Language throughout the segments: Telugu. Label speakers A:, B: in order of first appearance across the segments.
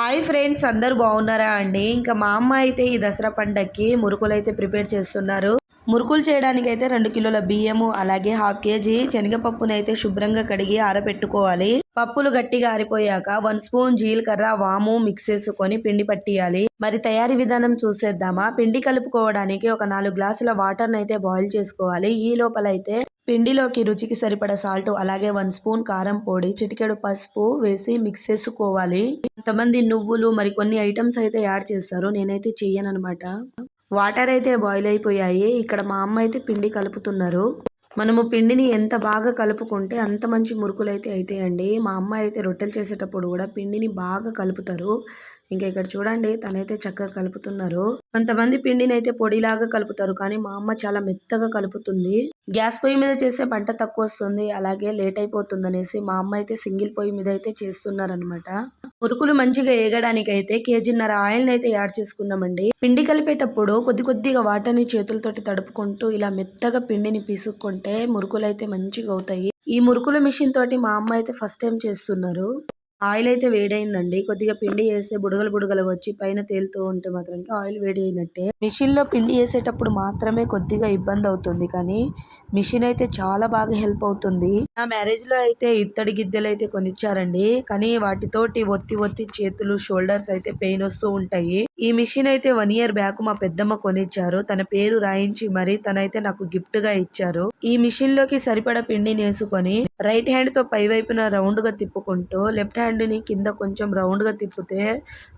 A: హాయ్ ఫ్రెండ్స్ అందరు బాగున్నారా అండి? ఇంకా మా అమ్మ అయితే ఈ దసరా పండక్కి మురుకులు అయితే ప్రిపేర్ చేస్తున్నారు. మురుకులు చేయడానికి అయితే రెండు కిలోల బియ్యము అలాగే హాఫ్ కేజీ శనగపప్పును అయితే శుభ్రంగా కడిగి ఆరబెట్టుకోవాలి. పప్పులు గట్టిగా ఆరిపోయాక వన్ స్పూన్ జీలకర్ర వాము మిక్స్ చేసుకొని పిండి పట్టియాలి. మరి తయారీ విధానం చూసేద్దామా? పిండి కలుపుకోవడానికి ఒక నాలుగు గ్లాసుల వాటర్ అయితే బాయిల్ చేసుకోవాలి. ఈ లోపల అయితే పిండిలోకి రుచికి సరిపడ సాల్ట్ అలాగే వన్ స్పూన్ కారం పొడి చిటికెడు పసుపు వేసి మిక్స్ చేసుకోవాలి. కొంతమంది నువ్వులు మరి కొన్ని ఐటమ్స్ అయితే యాడ్ చేస్తారు. నేనైతే చెయ్యను అనమాట వాటర్ అయితే బాయిల్ అయిపోయాయి. ఇక్కడ మా అమ్మ అయితే పిండి కలుపుతున్నారు. మనము పిండిని ఎంత బాగా కలుపుకుంటే అంత మంచి మురుకులు అయితే అవుతాయండి మా అమ్మ అయితే రొట్టెలు చేసేటప్పుడు కూడా పిండిని బాగా కలుపుతారు. ఇంకా ఇక్కడ చూడండి తనైతే చక్కగా కలుపుతున్నారు. కొంతమంది పిండిని అయితే పొడిలాగా కలుపుతారు కానీ మా అమ్మ చాలా మెత్తగా కలుపుతుంది. గ్యాస్ పొయ్యి మీద చేసే పంట తక్కువ వస్తుంది అలాగే లేట్ అయిపోతుంది అనేసి మా అమ్మ అయితే సింగిల్ పొయ్యి మీద అయితే చేస్తున్నారనమాట మురుకులు మంచిగా ఏగడానికి అయితే కేజీన్నర ఆయిల్ అయితే యాడ్ చేసుకున్నామండి. పిండి కలిపేటప్పుడు కొద్ది కొద్దిగా వాటర్ని చేతులతోటి తడుపుకుంటూ ఇలా మెత్తగా పిండిని పీసుకుంటే మురుకులు అయితే మంచిగా అవుతాయి ఈ మురుకుల మిషన్ తోటి మా అమ్మ అయితే ఫస్ట్ టైం చేస్తున్నారు. ఆయిల్ అయితే వేడైందండి. కొద్దిగా పిండి వేస్తే బుడగలు బుడగలు వచ్చి పైన తేలుతూ ఉంటే మాత్రం ఆయిల్ వేడి అయినట్టే. మిషన్లో పిండి వేసేటప్పుడు మాత్రమే కొద్దిగా ఇబ్బంది అవుతుంది. కానీ మిషన్ అయితే చాలా బాగా హెల్ప్ అవుతుంది. నా మ్యారేజ్లో అయితే ఇత్తడి గిద్దెలు అయితే కొనిచ్చారండి. కానీ వాటితోటి ఒత్తి ఒత్తి చేతులు షోల్డర్స్ అయితే పెయిన్ వస్తూ ఉంటాయి. ఈ మిషన్ అయితే వన్ ఇయర్ బ్యాక్ మా పెద్దమ్మ కొనిచ్చారు. తన పేరు రాయించి మరి తనైతే నాకు గిఫ్ట్గా ఇచ్చారు. ఈ మిషన్లోకి సరిపడ పిండిని వేసుకొని రైట్ హ్యాండ్తో పై వైపున రౌండ్గా తిప్పుకుంటూ లెఫ్ట్ హ్యాండ్ని కింద కొంచెం రౌండ్గా తిప్పితే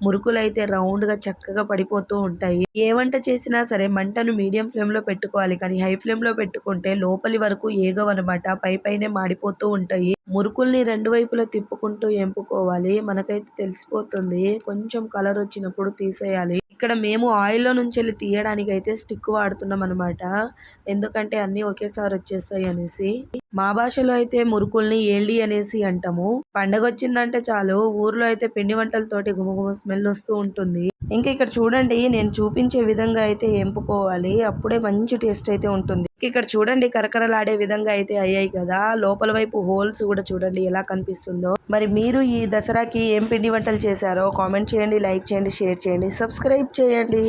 A: మురుకులు అయితే రౌండ్ చక్కగా పడిపోతూ ఉంటాయి. ఏ వంట చేసినా సరే మంటను మీడియం ఫ్లేమ్లో పెట్టుకోవాలి. కానీ హై ఫ్లేమ్లో పెట్టుకుంటే లోపలి వరకు ఏగవనమాట పై పైనే మాడిపోతూ ఉంటాయి. మురుకుల్ని రెండు వైపులా తిప్పుకుంటూ ఎంపుకోవాలి. మనకైతే తెలిసిపోతుంది. కొంచెం కలర్ వచ్చినప్పుడు తీసేయాలి. ఇక్కడ మేము ఆయిల్లో నుంచి వెళ్ళి తీయడానికి అయితే స్టిక్ వాడుతున్నాం అనమాట ఎందుకంటే అన్నీ ఒకేసారి వచ్చేస్తాయి అనేసి. మా భాషలో అయితే మురుకుల్ని ఏళ్ళి అనేసి అంటాము. పండగ వచ్చిందంటే చాలు. ఊర్లో అయితే పిండి వంటలతోటి గుమగుమ స్మెల్ వస్తూ ఉంటుంది. ఇంకా ఇక్కడ చూడండి నేను చూపించే విధంగా అయితే ఎంపుకోవాలి. అప్పుడే మంచి టేస్ట్ అయితే ఉంటుంది. ఇక్కడ చూడండి కరకరలాడే విధంగా అయితే అయ్యాయి కదా. లోపల వైపు హోల్స్ కూడా చూడండి ఎలా కనిపిస్తుందో. మరి మీరు ఈ దసరాకి ఏం పిండి వంటలు చేశారో కామెంట్ చేయండి లైక్ చేయండి షేర్ చేయండి సబ్స్క్రైబ్ చేయండి.